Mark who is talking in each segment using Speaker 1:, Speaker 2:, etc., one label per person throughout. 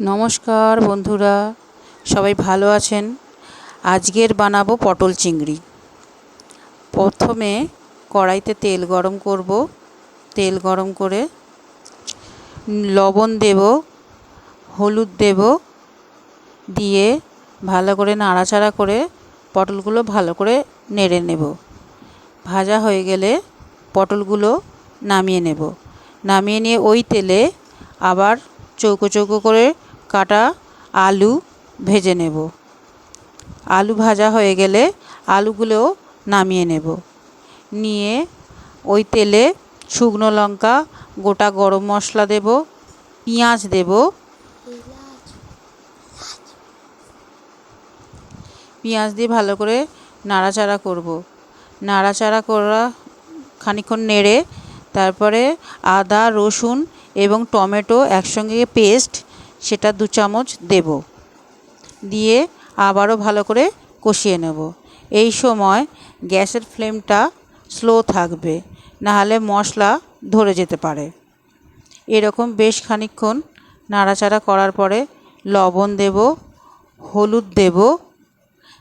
Speaker 1: নমস্কার বন্ধুরা, সবাই ভালো আছেন? আজকের বানাবো পটল চিংড়ি। প্রথমে কড়াইতে তেল গরম করব। তেল গরম করে লবণ দেব, হলুদ দেব, দিয়ে ভালো করে নাড়াচাড়া করে পটলগুলো ভালো করে নেড়ে নেব। ভাজা হয়ে গেলে পটলগুলো নামিয়ে নেব। নামিয়ে নিয়ে ওই তেলে আবার চৌকো চৌকো করে কাটা আলু ভেজে নেব। আলু ভাজা হয়ে গেলে আলুগুলোও নামিয়ে নেব। নিয়ে ওই তেলে শুকনো লঙ্কা, গোটা গরম মশলা দেব, পেঁয়াজ দেব। পেঁয়াজ দিয়ে ভালো করে নাড়াচাড়া করব। নাড়াচাড়া করা খানিক্ষণ নেড়ে তারপরে আদা, রসুন এবং টমেটো একসঙ্গে পেস্ট সেটা দু চামচ দেব। দিয়ে আবারও ভালো করে কষিয়ে নেব। এই সময় গ্যাসের ফ্লেমটা স্লো থাকবে, নাহলে মশলা ধরে যেতে পারে। এরকম বেশ খানিক্ষণ নাড়াচাড়া করার পরে লবণ দেব, হলুদ দেব,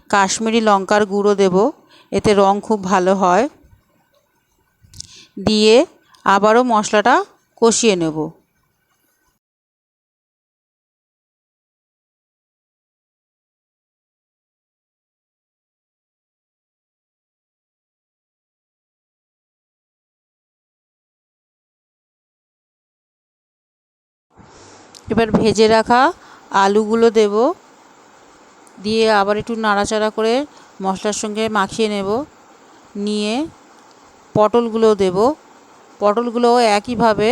Speaker 1: কাশ্মীরি লঙ্কার গুঁড়ো দেব, এতে রং খুব ভালো হয়। দিয়ে আবারও মশলাটা কষিয়ে নেব। এবার ভেজে রাখা আলুগুলো দেব। দিয়ে আবার একটু নাড়াচাড়া করে মশলার সঙ্গে মাখিয়ে নেব। নিয়ে পটলগুলো দেব। পটলগুলো একইভাবে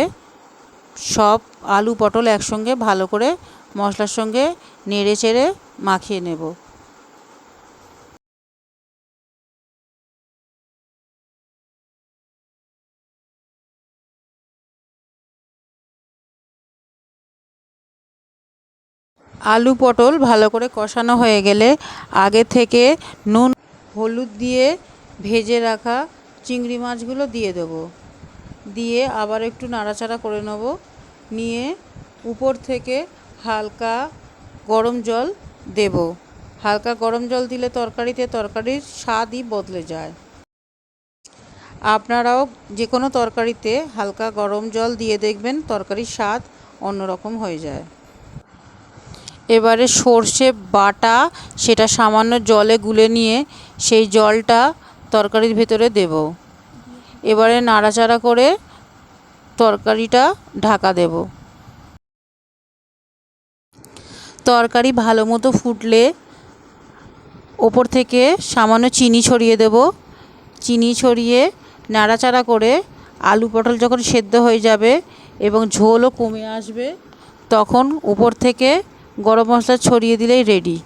Speaker 1: সব আলু পটল একসঙ্গে ভালো করে মশলার সঙ্গে নেড়ে চেড়ে মাখিয়ে নেব। আলু পটল ভালো করে কষানো হয়ে গেলে আগে থেকে নুন, হলুদ দিয়ে ভেজে রাখা চিংড়ি মাছগুলো দিয়ে দেবো। দিয়ে আবার একটু নাড়াচাড়া করে নেব। নিয়ে উপর থেকে হালকা গরম জল দেব। হালকা গরম জল দিলে তরকারিতে তরকারির স্বাদই বদলে যায়। আপনারাও যে কোনো তরকারিতে হালকা গরম জল দিয়ে দেখবেন তরকারির স্বাদ অন্যরকম হয়ে যায়। এবারে সর্ষে বাটা, সেটা সামান্য জলে গুলে নিয়ে সেই জলটা তরকারির ভেতরে দেব। এবারে নাড়াচাড়া করে তরকারিটা ঢাকা দেব। তরকারি ভালো মতো ফুটলে ওপর থেকে সামান্য চিনি ছড়িয়ে দেব। চিনি ছড়িয়ে নাড়াচাড়া করে আলু পটল যখন সেদ্ধ হয়ে যাবে এবং ঝোলও কমে আসবে, তখন উপর থেকে গরম মশলা ছড়িয়ে দিলেই রেডি